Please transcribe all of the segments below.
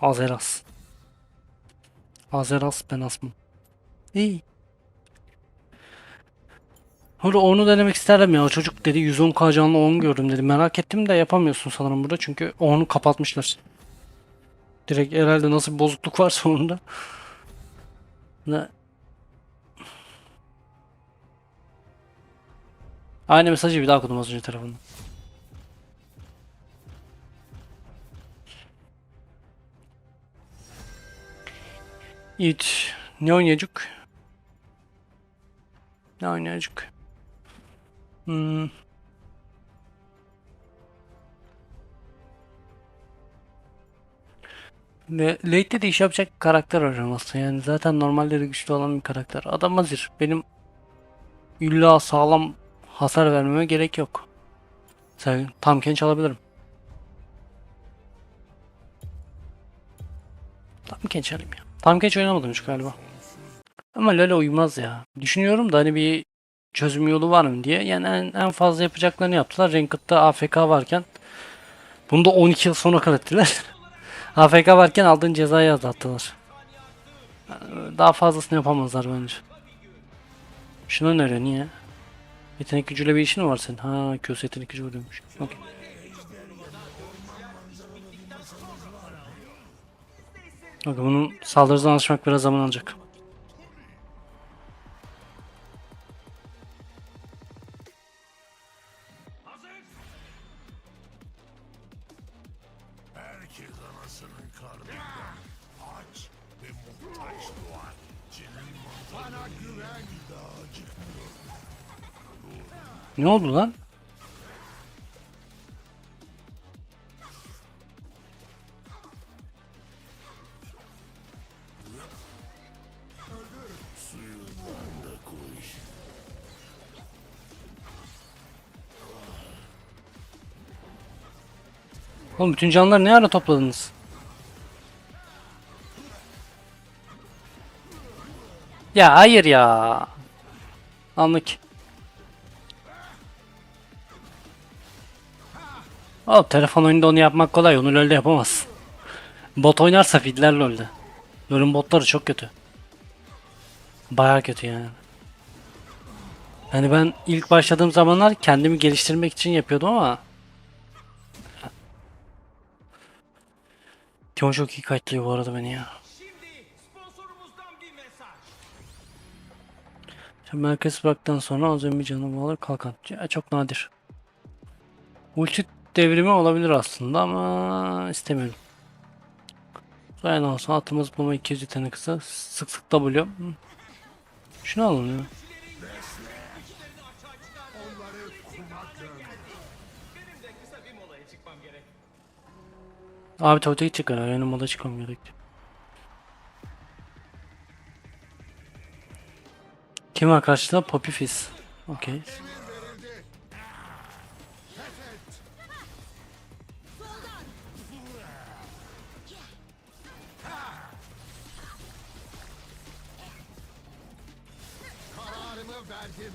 Azeras. Azeras ben asmım. İyi. Öyle onu denemek isterdim ya. Çocuk dedi 110k canlı 10 gördüm dedi. Merak ettim de yapamıyorsun sanırım burada. Çünkü onu kapatmışlar. Direkt herhalde nasıl bir bozukluk var sonunda. Ne? Aynı mesajı bir daha okudum az önce tarafından. İt. Ne oynayacak? Ne oynayacak? Hmm. Ve late'de de iş yapacak karakter arıyorum aslında. Yani zaten normalleri güçlü olan bir karakter. Adam hazır. Benim illa sağlam hasar vermeme gerek yok. Sen tam kenç alabilirim. Tam kenç alayım ya. Tam kenç oynamadım hiç galiba. Ama Lale uymaz ya. Düşünüyorum da hani bir çözüm yolu var mı diye. Yani en, en fazla yapacaklarını yaptılar. Ranked'da AFK varken bunu da 12 yıl sonra ettiler. AFK varken aldığın cezayı azalttılar. Daha fazlasını yapamazlar bence. Şunu öneriyor niye? Yetenek gücüyle bir işin mi var senin? Ha köse yetenek gücü vuruyormuş. Okey. Bak bunun saldırıdan alışmak biraz zaman alacak. Herkes anasının karnından Oğlum bütün canlıları ne ara topladınız? Ya hayır ya. Anlık. Oğlum telefon oyunda onu yapmak kolay. Onu LoL'de yapamaz. Bot oynarsa fidler LoL'de. LoL'ün botları çok kötü. Baya kötü yani. Hani ben ilk başladığım zamanlar kendimi geliştirmek için yapıyordum ama Timo çok iyi kayıtlıyor bu arada beni ya. Şimdi merkez bıraktıktan sonra az bir canım alır kalkan. Çok nadir. Ulti devrimi olabilir aslında ama istemiyorum. Sonra olsa atımız bulma 200 yetenek kısa. Sık sık W. Şunu alın ya. Abi tuvalete herhalde. Benim moda çıkmam gerek. Kim var karşıda? Poppy Fizz. Okey. Kararımı verdim.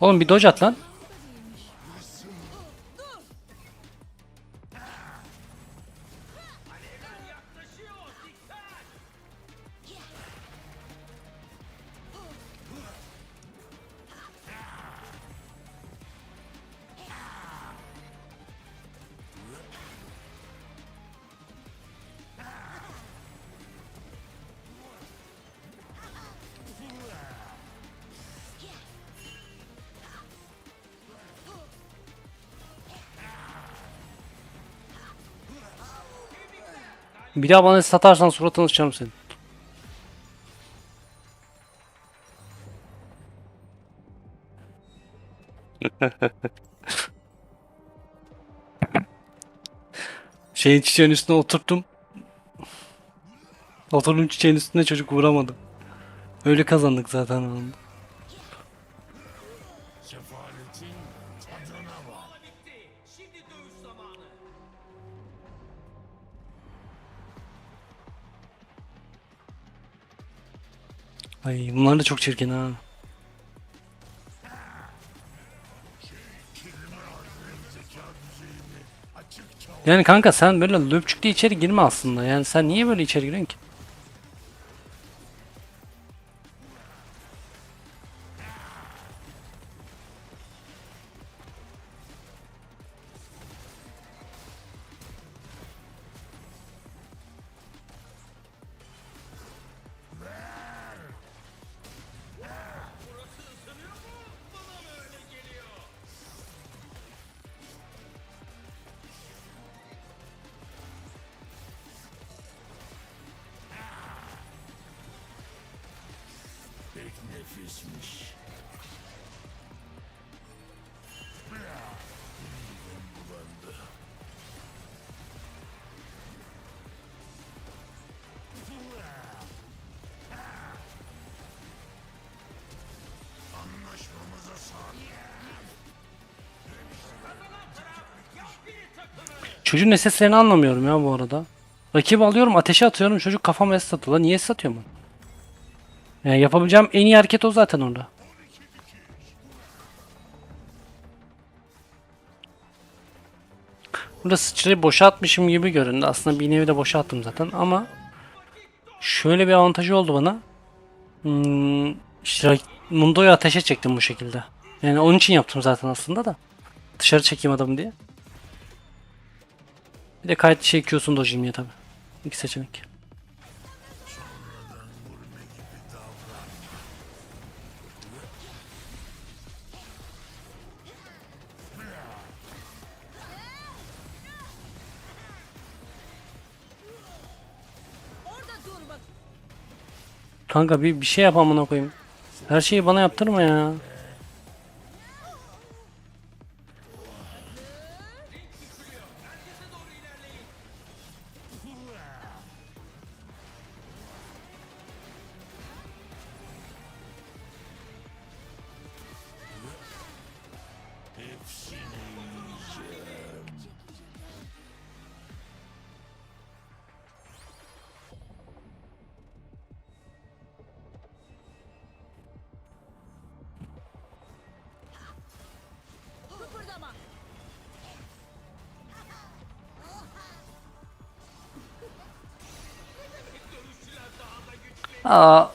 Oğlum bir dodge at lan. Bir daha bana satarsan suratını sıçarım senin. Şeyin çiçeğin üstüne oturttum. Oturdum çiçeğin üstüne çocuk vuramadı. Öyle kazandık zaten o Ay bunlar da çok çirkin ha. Yani kanka sen böyle löpçük içeri girme aslında. Yani sen niye böyle içeri giriyorsun ki? Nefismiş. Bulandı. Anlaşmamıza. Çocuğun ne seslerini anlamıyorum ya bu arada. Rakibi alıyorum ateşe atıyorum çocuk kafama es atıyor. Niye es atıyor mu? Yani yapabileceğim en iyi hareket o zaten orada. Burada sıçrayı boşa atmışım gibi göründü. Aslında bir nevi de boşa zaten ama şöyle bir avantajı oldu bana. Hmm, işte Mundo'yu ateşe çektim bu şekilde. Yani onun için yaptım zaten aslında da. Dışarı çekeyim adamı diye. Bir de kayıt şey Q'sunu ya tabi. İki seçenek. Kanka bir, bir şey yap amına koyayım. Her şeyi bana yaptırma ya. Aa,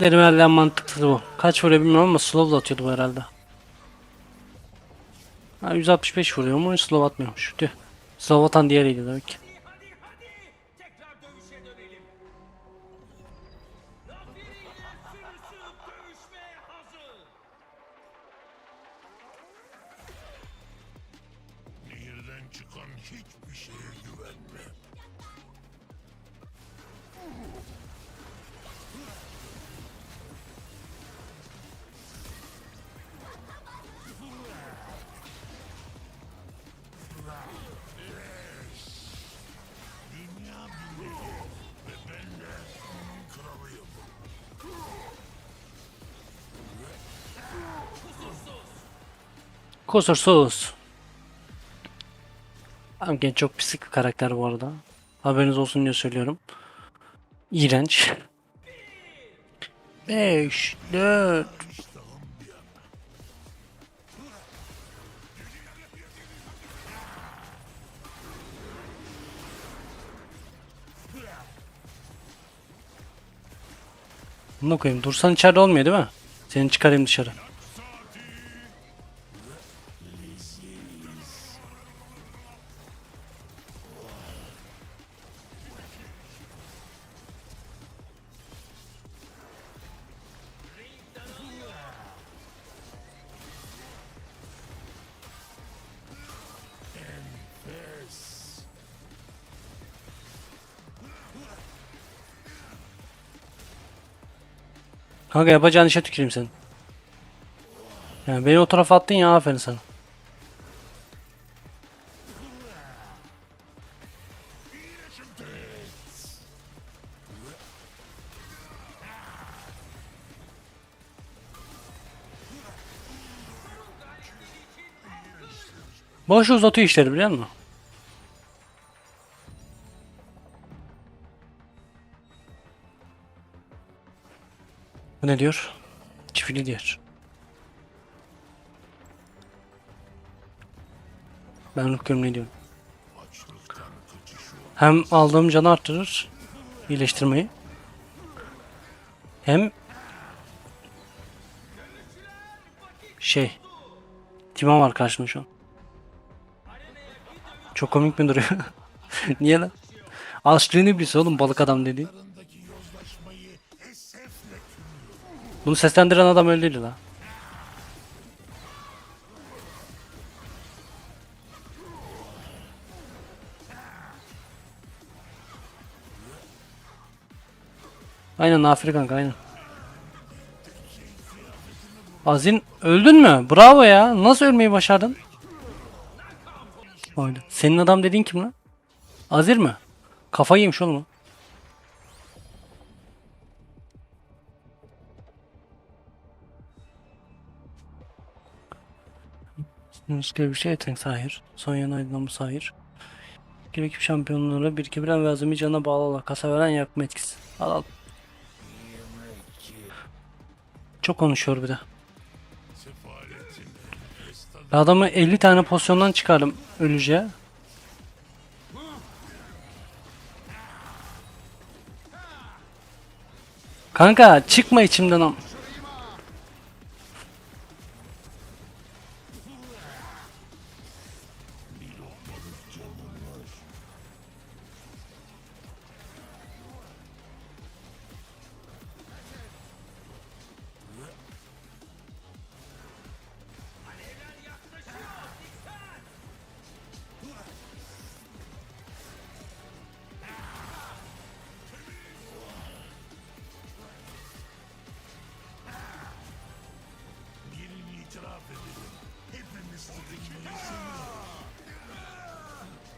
derim herhalde mantıklı bu. Kaç vuruyor bilmiyorum ama slow da atıyordu bu herhalde. Ha, 165 vuruyor mu? Slow atmıyormuş. Tüh. Slow atan diğeriydi demek ki. Hadi hadi hadi. Kusursuz. Amgen çok pislik bir karakter bu arada. Haberiniz olsun diye söylüyorum. İğrenç. 5, 4. Bunu koyayım. Dursan içeride olmuyor değil mi? Seni çıkarayım dışarı. Kanka yapacağın işe tüküreyim senin. Yani beni o tarafa attın ya aferin sana. Boş uzatıyor işleri biliyor musun? Bu ne diyor? Çiftli diyor. Ben bakıyorum ne diyorum. Hem aldığım canı arttırır. iyileştirmeyi. Hem şey Timon var karşımda şu an. Çok komik mi duruyor? Niye lan? Aşkını iblisi oğlum balık adam dediğin. Bunu seslendiren adam öldüydü la. Aynen Nafiri kanka aynen. Azin öldün mü? Bravo ya. Nasıl ölmeyi başardın? Oydu. Senin adam dediğin kim lan? Azir mi? Kafayı yemiş oğlum Müskül bir şey yetenek sahir. Son yana aydınlanma sahir. Bir ekip şampiyonları bir kibren ve azami cana bağlı olarak kasa veren yakma etkisi. Al. Çok konuşuyor bir de. Adamı 50 tane pozisyondan çıkardım öleceğe. Kanka çıkma içimden am.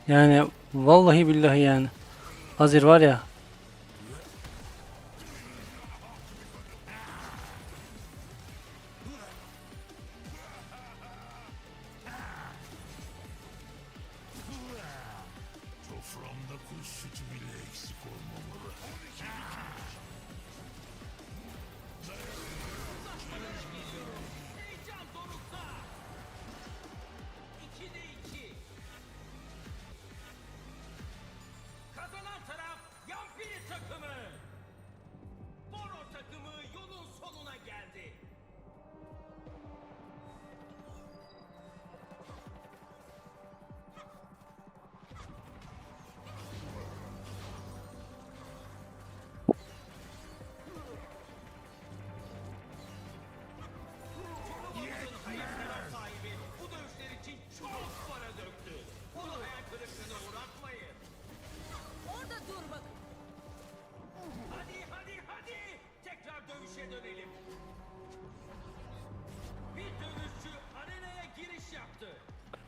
Yani vallahi billahi yani. Hazır var ya.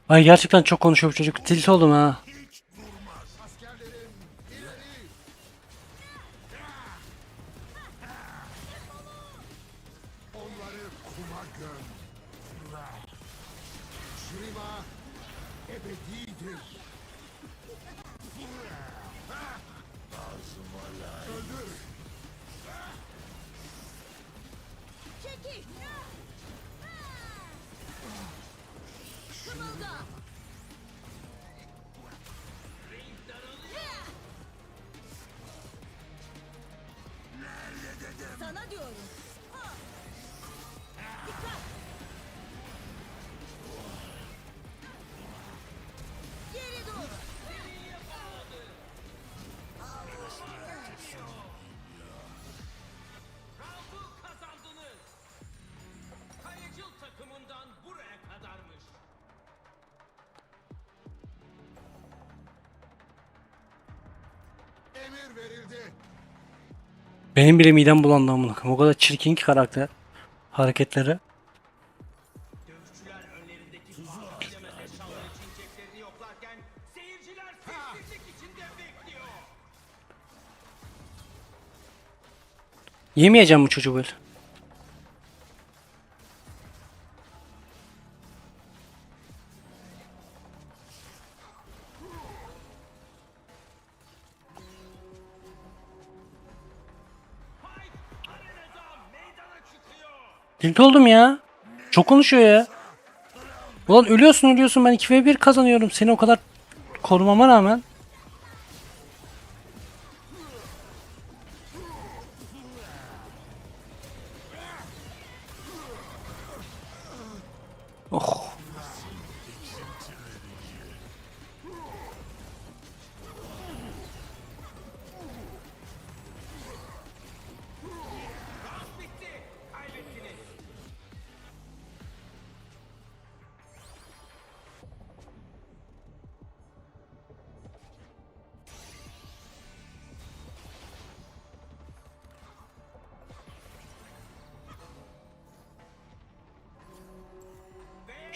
Ay gerçekten çok konuşuyor bu çocuk. Tilt oldum ha. Emir verildi. Benim bile midem bulandı amına koyayım. O kadar çirkin ki karakter. Hareketleri. Yemeyeceğim bu çocuğu böyle. Tilt oldum ya. Çok konuşuyor ya. Ulan ölüyorsun ölüyorsun ben 2v1 kazanıyorum. Seni o kadar korumama rağmen.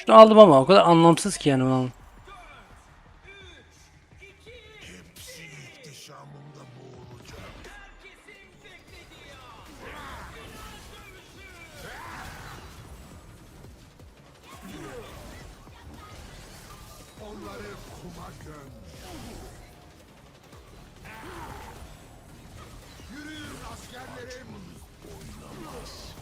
Şunu aldım ama o kadar anlamsız ki yani ben. Yürüyün askerlerim. Oynamaz.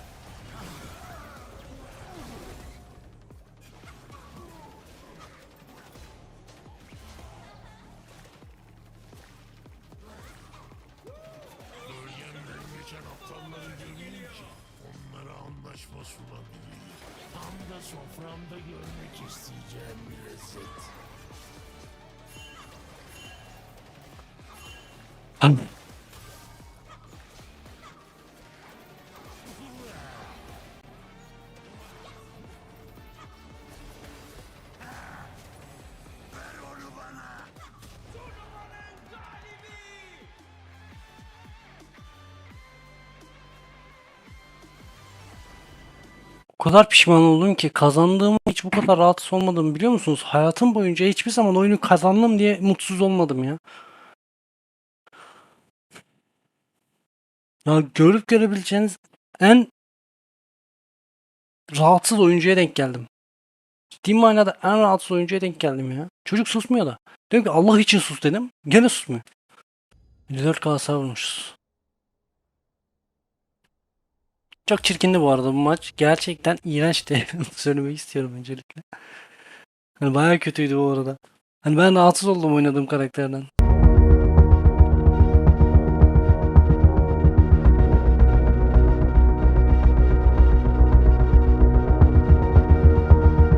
O kadar pişman oldum ki kazandığım hiç bu kadar rahatsız olmadım biliyor musunuz? Hayatım boyunca hiçbir zaman oyunu kazandım diye mutsuz olmadım ya. Ya görüp görebileceğiniz en rahatsız oyuncuya denk geldim. Ciddi manada en rahatsız oyuncuya denk geldim ya. Çocuk susmuyor da. Diyorum ki Allah için sus dedim. Gene susmuyor. 54k hasar vurmuşuz. Çok çirkindi bu arada bu maç. Gerçekten iğrençti. Söylemek istiyorum öncelikle. Hani bayağı kötüydü bu arada. Hani ben rahatsız oldum oynadığım karakterden.